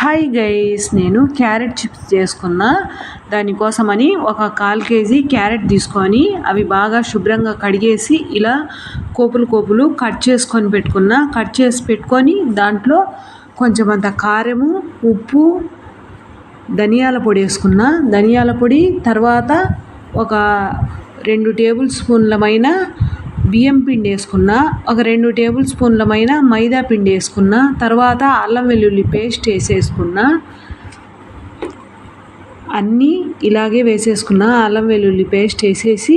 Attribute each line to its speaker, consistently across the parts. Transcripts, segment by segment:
Speaker 1: Hi guys నేను carrot chips చేసుకున్న. దానికోసమని ఒక కాల్ కేజీ క్యారెట్ తీసుకొని అవి బాగా శుభ్రంగా కడిగేసి ఇలా కోపులు కోపులు కట్ చేసుకొని పెట్టుకున్న. కట్ చేసి పెట్టుకొని దాంట్లో కొంచెం అంత కారము ఉప్పు ధనియాల పొడి వేసుకున్న. ధనియాల పొడి తర్వాత ఒక రెండు టేబుల్ స్పూన్లమైన బియ్యం పిండి వేసుకున్న ఒక రెండు టేబుల్ స్పూన్లమైన మైదా పిండి వేసుకున్న తర్వాత అల్లం వెల్లుల్లి పేస్ట్ వేసేసుకున్న అన్నీ ఇలాగే వేసేసుకున్న అల్లం వెల్లుల్లి పేస్ట్ వేసేసి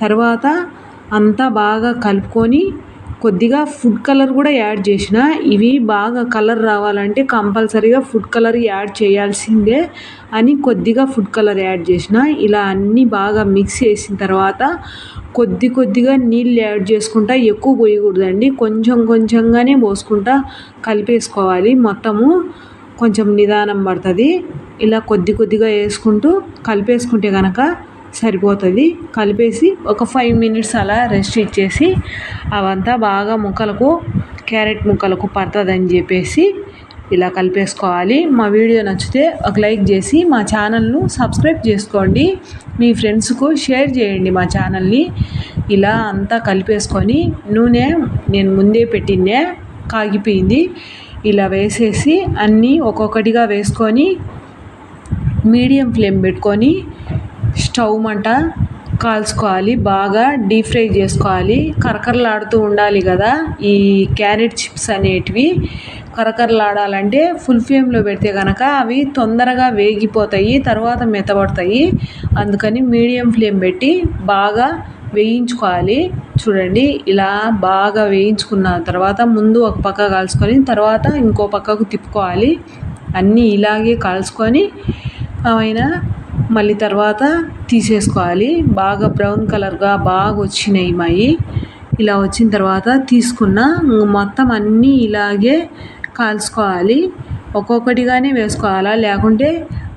Speaker 1: తర్వాత అంతా బాగా కలుపుకొని కొద్దిగా ఫుడ్ కలర్ కూడా యాడ్ చేసిన ఇవి బాగా కలర్ రావాలంటే కంపల్సరీగా ఫుడ్ కలర్ యాడ్ చేయాల్సిందే అని కొద్దిగా ఫుడ్ కలర్ యాడ్ చేసిన ఇలా అన్నీ బాగా మిక్స్ చేసిన తర్వాత కొద్ది కొద్దిగా నీళ్ళు యాడ్ చేసుకుంటా ఎక్కువ పోయకూడదండి. కొంచెం కొంచెంగానే పోసుకుంటా కలిపేసుకోవాలి. మొత్తము కొంచెం నిదానం పడుతుంది. ఇలా కొద్ది కొద్దిగా వేసుకుంటూ కలిపేసుకుంటే కనుక సరిపోతుంది. కలిపేసి ఒక ఫైవ్ మినిట్స్ అలా రెస్ట్ ఇచ్చేసి అవంతా బాగా ముక్కలకు క్యారెట్ ముక్కలకు పడుతుందని చెప్పేసి ఇలా కలిపేసుకోవాలి. మా వీడియో నచ్చితే ఒక లైక్ చేసి మా ఛానల్ను సబ్స్క్రైబ్ చేసుకోండి. మీ ఫ్రెండ్స్కు షేర్ చేయండి మా ఛానల్ని. ఇలా అంతా కలిపేసుకొని నూనె నేను ముందే పెట్టిందే కాగిపోయింది. ఇలా వేసేసి అన్నీ ఒక్కొక్కటిగా వేసుకొని మీడియం ఫ్లేమ్ పెట్టుకొని స్టవ్ మంట కాల్చుకోవాలి బాగా డీప్ ఫ్రై చేసుకోవాలి. కరకరలాడుతూ ఉండాలి కదా ఈ క్యారెట్ చిప్స్ అనేటివి. కరకరలాడాలంటే ఫుల్ ఫ్లేమ్లో పెడితే కనుక అవి తొందరగా వేగిపోతాయి తర్వాత మెత్తబడతాయి. అందుకని మీడియం ఫ్లేమ్ పెట్టి బాగా వేయించుకోవాలి. చూడండి ఇలా బాగా వేయించుకున్న తర్వాత ముందు ఒక పక్క కాల్చుకొని తర్వాత ఇంకో పక్కకు తిప్పుకోవాలి. అన్నీ ఇలాగే కాల్చుకొని అయినా మళ్ళీ తర్వాత తీసేసుకోవాలి. బాగా బ్రౌన్ కలర్గా బాగా వచ్చినాయి మాయి. ఇలా వచ్చిన తర్వాత తీసుకున్న మొత్తం అన్నీ ఇలాగే కాల్చుకోవాలి. ఒక్కొక్కటిగానే వేసుకోవాలా? లేకుంటే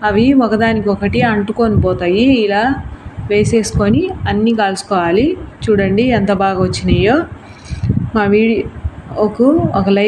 Speaker 1: అవి ఒకదానికొకటి అంటుకొని పోతాయి. ఇలా వేసేసుకొని అన్నీ కాల్చుకోవాలి. చూడండి ఎంత బాగా వచ్చినాయో మా వీడియోకు ఒక లైక్